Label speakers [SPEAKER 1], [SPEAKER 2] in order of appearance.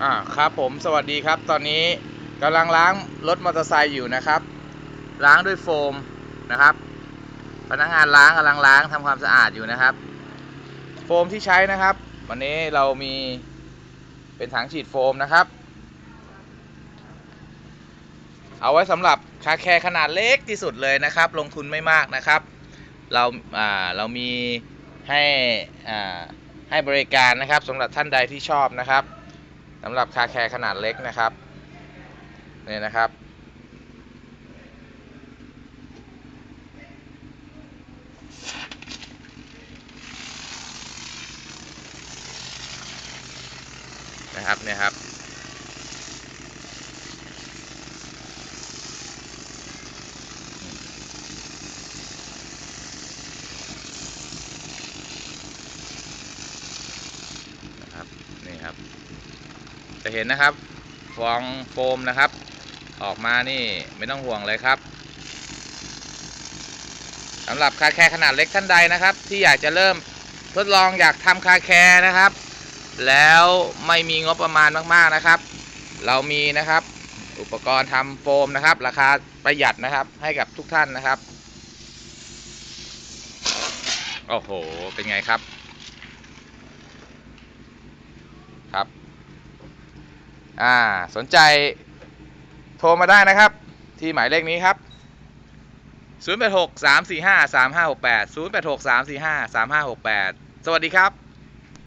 [SPEAKER 1] อ่าครับผมสวัสดีครับ ตอนนี้กำลังล้างรถมอเตอร์ไซค์อยู่นะครับ ล้างด้วยโฟมนะครับ พนักงานล้างกำลังล้างทำความสะอาดอยู่นะครับ โฟมที่ใช้นะครับ วันนี้เรามีเป็นถังฉีดโฟมนะครับ เอาไว้สำหรับคาแคร์ขนาดเล็กที่สุดเลยนะครับ ลงทุนไม่มากนะครับ เราอ่าเรามีให้อ่าให้บริการนะครับสำหรับท่านใดที่ชอบนะครับ สำหรับคาแคร์ขนาดเล็กนะครับนี่นะครับ นะครับเนี่ยครับนะครับนี่ครับ จะเห็นนะครับฟองโฟมนะครับ ออกมานี่ไม่ต้องห่วงเลยครับสำหรับคาแคร์ขนาดเล็กท่านใดนะครับ ที่อยากจะเริ่มทดลองอยากทำคาแคร์นะครับ แล้วไม่มีงบประมาณมากๆนะครับ เรามีนะครับ อุปกรณ์ทำโฟมนะครับ ราคาประหยัดนะครับ ให้กับทุกท่านนะครับ โอ้โห เป็นไงครับ อ่าสนใจโทรมาได้นะครับ ที่หมายเลขนี้ครับ 0 8 6 3 4 5 3 5 6 8 0 8 6 3 4 5 3 5 6 8 สวัสดีครับ